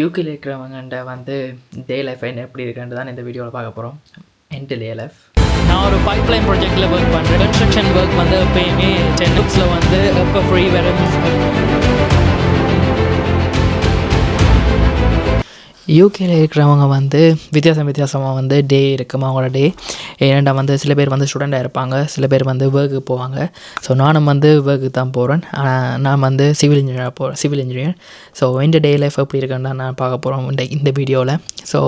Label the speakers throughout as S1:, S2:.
S1: யூகேல இருக்கிறவங்கள்ட்ட வந்து day life என்ன எப்படி இருக்குன்ட்டு தான் இந்த வீடியோவில் பார்க்க போகிறோம் என்டு டே லைஃப். நான் ஒரு பைப் லைன் ப்ராஜெக்டில் ஒர்க் பண்ணுறேன் கன்ஸ்ட்ரக்ஷன் ஒர்க் வந்து எப்பயுமே டென் புக்ஸில் வந்து எப்போ ஃப்ரீ வரும்? யூகேல இருக்கிறவங்க வந்து வித்தியாசம் வித்தியாசமாக வந்து டே இருக்குமா அவங்களோட டே ஏன்னா வந்து சில பேர் வந்து ஸ்டூடெண்ட்டாக இருப்பாங்க சில பேர் வந்து ஒர்க்கு போவாங்க. ஸோ நானும் வந்து ஒர்க்கு தான் போகிறேன் நான் வந்து சிவில் இன்ஜினியராக போ சிவில் இன்ஜினியர் ஸோ இந்த டே லைஃப் எப்படி இருக்குன்னு தான் நான் பார்க்க போகிறோம் இந்த இந்த வீடியோவில் ஸோ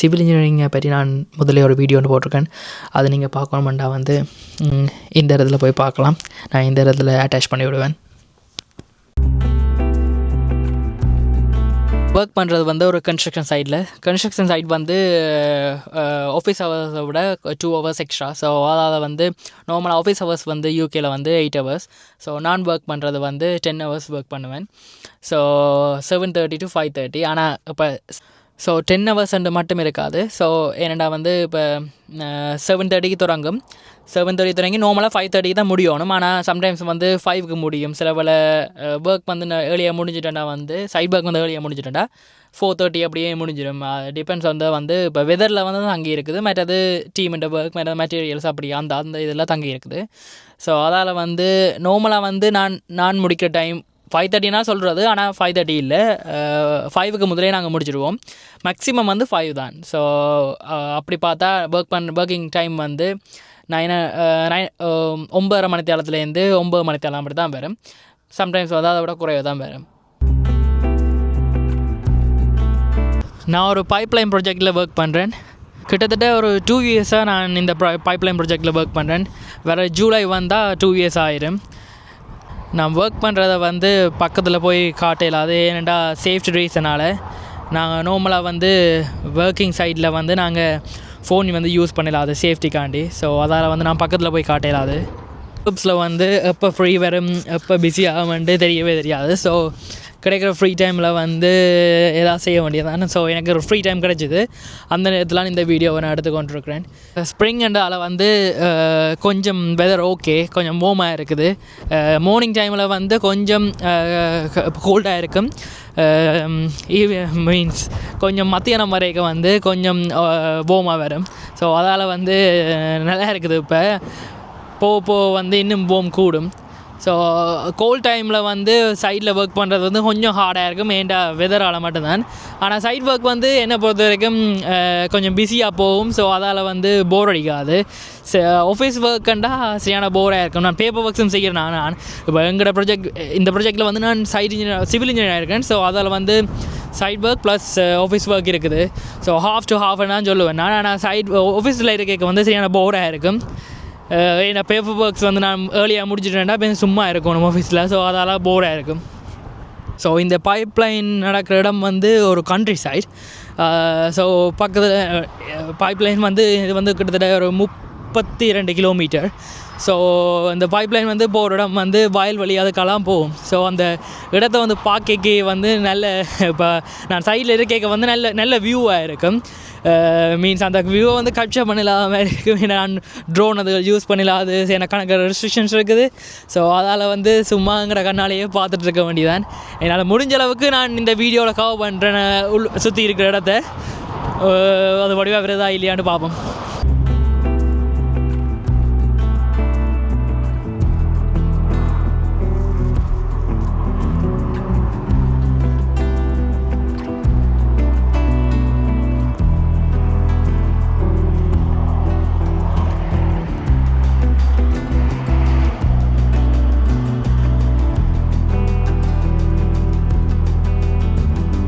S1: சிவில் இன்ஜினியரிங்கை பற்றி நான் முதலே ஒரு வீடியோ ஒன்று போட்டிருக்கேன். அதை நீங்கள் பார்க்கணுமெண்டா வந்து இந்த இடத்துல போய் பார்க்கலாம். நான் இந்த இடத்துல அட்டாச் பண்ணி விடுவேன் ஒர்க் பண்ணுறது வந்து ஒரு கன்ஸ்ட்ரக்ஷன் சைடில் கன்ஸ்ட்ரக்ஷன் சைட் வந்து ஆஃபீஸ் ஹவர்ஸை விட டூ ஹவர்ஸ் எக்ஸ்ட்ரா ஸோ அதாவது வந்து நார்மல் ஆஃபீஸ் ஹவர்ஸ் வந்து யூகேயில் வந்து எயிட் ஹவர்ஸ் ஸோ நான் ஒர்க் பண்ணுறது வந்து டென் ஹவர்ஸ் ஒர்க் பண்ணுவேன். So seven thirty to five thirty ஆனால் இப்போ ஸோ டென் ஹவர்ஸ் அண்டு மட்டும் இருக்காது. ஸோ ஏனண்டா வந்து இப்போ செவன் தேர்ட்டிக்கு தொடங்கும். செவன் தேர்ட்டி தொடங்கி நார்மலாக ஃபைவ் தேர்ட்டிக்கு தான் முடியணும். ஆனால் சம்டைம்ஸ் வந்து ஃபைவ்க்கு முடியும். சில பல ஒர்க் வந்து ஏர்லியாக முடிஞ்சிட்டேன்டா வந்து சைட் ஒர்க் வந்து ஏர்லியாக முடிஞ்சிட்டேன்டா ஃபோர் தேர்ட்டி அப்படியே முடிஞ்சிடும். டிபெண்ட்ஸ் வந்து வந்து இப்போ வெதரில் வந்து தங்கி இருக்குது. மற்றது டீமெண்ட் ஒர்க் மற்ற மெட்டீரியல்ஸ் அப்படி அந்த அந்த இதெல்லாம் தங்கி இருக்குது. ஸோ அதால் வந்து நார்மலாக வந்து நான் நான் முடிக்கிற டைம் ஃபைவ் தேர்ட்டினா சொல்கிறது ஆனால் ஃபைவ் தேர்ட்டி இல்லை. ஃபைவுக்கு முதலே நாங்கள் முடிச்சிடுவோம். மேக்ஸிமம் வந்து ஃபைவ் தான். ஸோ அப்படி பார்த்தா ஒர்க் பண்ண ஒர்க்கிங் டைம் வந்து நைன் நைன் ஒம்பதரை மணித்தேலத்துலேருந்து ஒம்பது மணித்தேலம் அப்படி தான் வரும். சம்டைம்ஸ் வந்து அதை விட குறைவு தான் வரும். நான் ஒரு பைப்லைன் ப்ராஜெக்டில் ஒர்க் பண்ணுறேன் கிட்டத்தட்ட ஒரு டூ இயர்ஸாக நான் இந்த பைப்லைன் ப்ராஜெக்டில் ஒர்க் பண்ணுறேன் வேறு ஜூலை வந்தால் டூ இயர்ஸ் ஆயிரும். நான் ஒர்க் பண்ணுறத வந்து பக்கத்தில் போய் காட்டையில் அது ஏனெண்டா சேஃப்டி ரீசனால் நாங்கள் நார்மலாக வந்து ஒர்க்கிங் சைடில் வந்து நாங்கள் ஃபோன் வந்து யூஸ் பண்ணலாம் அது சேஃப்டிக்காண்டி ஸோ அதால் வந்து நான் பக்கத்தில் போய் காட்டையிலாது குரூப்ஸில் வந்து எப்போ ஃப்ரீ வரும் எப்போ பிஸி ஆகும்ன்ட்டு தெரியவே தெரியாது. ஸோ கிடைக்கிற ஃப்ரீ டைமில் வந்து எதாவது செய்ய வேண்டியதான ஸோ எனக்கு ஒரு ஃப்ரீ டைம் கிடச்சிது. அந்த நேரத்தில் இந்த வீடியோவை நான் எடுத்து கொண்டிருக்கிறேன் ஸ்ப்ரிங் அண்டால் வந்து கொஞ்சம் வெதர் ஓகே கொஞ்சம் warm-ஆ இருக்குது. மார்னிங் டைமில் வந்து கொஞ்சம் கோல்டாக இருக்கும். மீன்ஸ் கொஞ்சம் மத்தியானம் வரைக்கும் வந்து கொஞ்சம் போமாக வரும். ஸோ அதால் வந்து நல்லா இருக்குது இப்போ. போக போக வந்து இன்னும் போம் கூடும். ஸோ கோல்ட் டைமில் வந்து சைடில் ஒர்க் பண்ணுறது வந்து கொஞ்சம் ஹார்டாக இருக்கும். ஏண்டா வெதரால் மட்டும்தான். ஆனால் சைட் ஒர்க் வந்து என்னை பொறுத்த வரைக்கும் கொஞ்சம் பிஸியாக போகும். ஸோ அதால் வந்து போர் அடிக்காது. ஆஃபீஸ் ஒர்க்குண்டா சரியான போராக இருக்கும். நான் பேப்பர் ஒர்க்ஸும் செய்கிறேன் நான் நான். இப்போ எங்களோட ப்ராஜெக்ட் இந்த ப்ராஜெக்ட்டில் வந்து நான் சைட் இன்ஜினியர் சிவில் இன்ஜினியர் இருக்கேன். ஸோ அதால் வந்து site work plus office work இருக்குது. ஸோ ஹாஃப் டு ஹாஃப் நான் சொல்லுவேன். நான் ஆனால் சைட் ஆஃபீஸில் இருக்க வந்து சரியான போராக இருக்கும். ஏன்னா பேப்பர் ஒர்க்ஸ் வந்து நான் ஏர்லியாக முடிச்சுட்டேன்னா இப்போ சும்மா நம்ம ஆஃபீஸில் ஸோ அதால் போராக இருக்கும். ஸோ இந்த பைப்லைன் நடக்கிற இடம் வந்து ஒரு கண்ட்ரி சைட் ஸோ பக்கத்தில் பைப்லைன் வந்து இது வந்து கிட்டத்தட்ட ஒரு முப்பத்தி ரெண்டு கிலோமீட்டர் ஸோ இந்த பைப்லைன் வந்து போகிற இடம் வந்து வயல் வழி அதுக்கெல்லாம் போகும். ஸோ அந்த இடத்த வந்து பார்க்க வந்து நல்ல இப்போ நான் சைடில் இருக்கேக்க வந்து நல்ல நல்ல வியூவாக இருக்கும். Uh, மீன்ஸ் அந்த வியூவை வந்து கேப்சர் பண்ணலாத மாதிரி நான் ட்ரோன் அது யூஸ் பண்ணிடலாம். அது எனக்கு கணக்கு ரெஸ்ட்ரிக்ஷன்ஸ் இருக்குது. ஸோ அதால் வந்து சும்மாங்கிற கண்ணாலேயே பார்த்துட்டு இருக்க வேண்டியதான் என்னால் முடிஞ்ச அளவுக்கு நான் இந்த வீடியோவில் கவர் பண்ணுறேன் உள் சுற்றி இருக்கிற இடத்த. Uh, அது வடிவாக விரதா இல்லையான்னு பார்ப்போம்.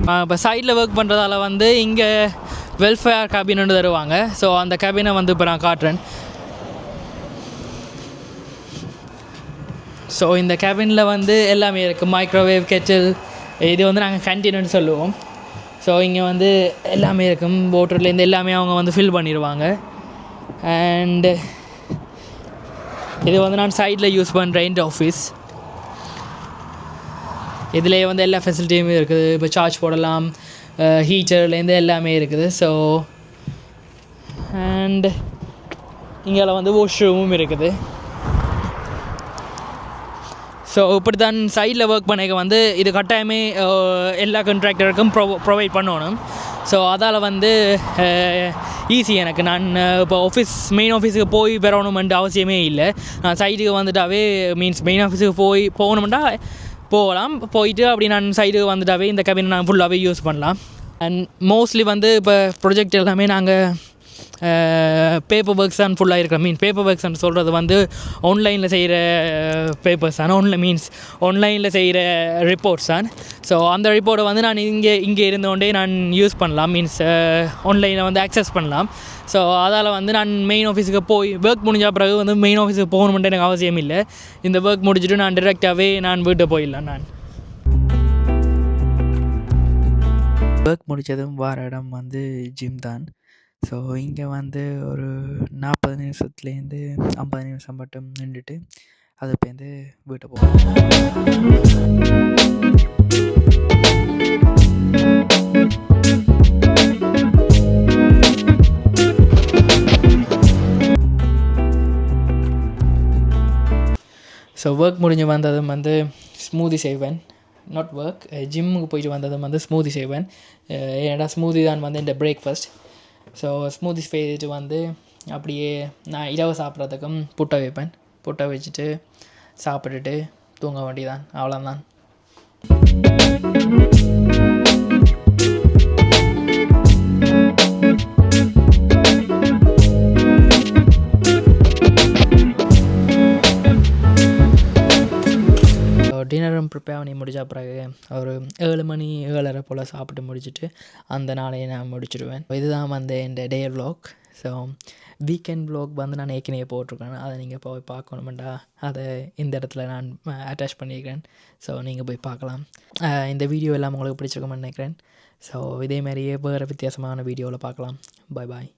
S1: இப்போ சைடில் ஒர்க் பண்ணுறதால வந்து இங்கே வெல்ஃபேர் கேபின்னு தருவாங்க. ஸோ அந்த கேபினை வந்து இப்போ நான் காட்டுறேன். ஸோ இந்த கேபினில் வந்து எல்லாமே இருக்குது மைக்ரோவேவ் கெட்டில் இது வந்து நாங்கள் கேன்டீன்னு சொல்லுவோம். ஸோ இங்கே வந்து எல்லாமே இருக்கும் வாட்டர்லேருந்து எல்லாமே அவங்க வந்து ஃபில் பண்ணிடுவாங்க அண்டு இது வந்து நான் சைடில் யூஸ் பண்ணுறேன் இந்த ஆஃபீஸ் இதுலேயே வந்து எல்லா ஃபெசிலிட்டியுமே இருக்குது. இப்போ சார்ஜ் போடலாம். ஹீட்டர்லேருந்து எல்லாமே இருக்குது. ஸோ அண்ட் இங்கே வந்து வாஷ்ரூமும் இருக்குது. ஸோ இப்படி தான் சைடில் ஒர்க் பண்ணிக்க வந்து இது கட்டாயமே எல்லா கான்ட்ராக்டருக்கும் ப்ரொ ப்ரொவைட் பண்ணணும். ஸோ அதால் வந்து ஈஸி எனக்கு. நான் இப்போ ஆஃபீஸ் மெயின் ஆஃபீஸுக்கு போய் பெறணுமெண்ட் அவசியமே இல்லை. நான் சைடுக்கு வந்துட்டாவே மீன்ஸ் மெயின் ஆஃபீஸுக்கு போய் போகணுமெண்டா போகலாம். போயிட்டு அப்படி நான் சைடு வந்துட்டாவே இந்த கபினை நான் ஃபுல்லாகவே யூஸ் பண்ணலாம். அண்ட் மோஸ்ட்லி வந்து இப்போ ப்ரொஜெக்ட் எல்லாமே நாங்கள் பேப்பர் ஒர்க்ஸ் தான் ஃபுல்லாக இருக்கிற மீன் பேப்பர் ஒர்க்ஸ்னு சொல்கிறது வந்து ஆன்லைனில் செய்கிற பேப்பர்ஸ் தான் ஆன்லைன் மீன்ஸ் ஆன்லைனில் செய்கிற ரிப்போர்ட்ஸ் தான் ஸோ அந்த ரிப்போர்ட்டை வந்து நான் இங்கே இங்கே இருந்தோண்டே நான் யூஸ் பண்ணலாம். மீன்ஸ் ஆன்லைனில் வந்து ஆக்சஸ் பண்ணலாம். ஸோ அதால் வந்து நான் மெயின் ஆஃபீஸுக்கு போய் ஒர்க் முடிஞ்ச பிறகு வந்து மெயின் ஆஃபீஸுக்கு போகணுமென்ட்டு எனக்கு அவசியம் இல்லை. இந்த ஒர்க் முடிச்சுட்டு நான் டிரெக்டாகவே நான் வீட்டை போயிடலாம் நான்.
S2: ஒர்க் முடித்ததும் வார இடம் வந்து ஜிம் தான். ஸோ இங்கே வந்து ஒரு நாற்பது நிமிஷத்துலேருந்து ஐம்பது நிமிஷம் மட்டும் நின்றுட்டு அது பேருந்து வீட்டை போவோம்.
S1: ஸோ ஒர்க் முடிஞ்சு வந்ததும் வந்து ஸ்மூதி செய்வேன். நாட் ஒர்க் ஜிம்முக்கு போயிட்டு வந்ததும் வந்து ஸ்மூதி செய்வேன். ஏன்னா ஸ்மூதி தான் வந்து இந்த பிரேக்ஃபாஸ்ட் ஸோ ஸ்மூத்தி செய்துட்டு வந்து அப்படியே நான் இரவு சாப்பிட்றதுக்கும் புட்டை வைப்பேன். புட்டை வச்சுட்டு சாப்பிட்டுட்டு தூங்க வேண்டியதான் அவ்வளோதான் டின்னரும் ப்ரிப்பேர் பண்ணி முடித்த பிறகு ஒரு ஏழு மணி ஏழரை போல் சாப்பிட்டு முடிச்சுட்டு அந்த நாளையை நான் முடிச்சிடுவேன் இதுதான் வந்து என் day vlog so weekend vlog வந்து நான் ஏற்கனவே போட்டிருக்கேன். அதை நீங்கள் போய் பார்க்கணுமெண்டா? அதை இந்த இடத்துல நான் அட்டாச் பண்ணியிருக்கிறேன் ஸோ நீங்கள் போய் பார்க்கலாம். இந்த வீடியோ எல்லாம் உங்களுக்கு பிடிச்சிருக்குமென்னு நினைக்கிறேன். ஸோ இதே மாதிரியே வேறு வித்தியாசமான வீடியோவில் பார்க்கலாம். பாய் பாய்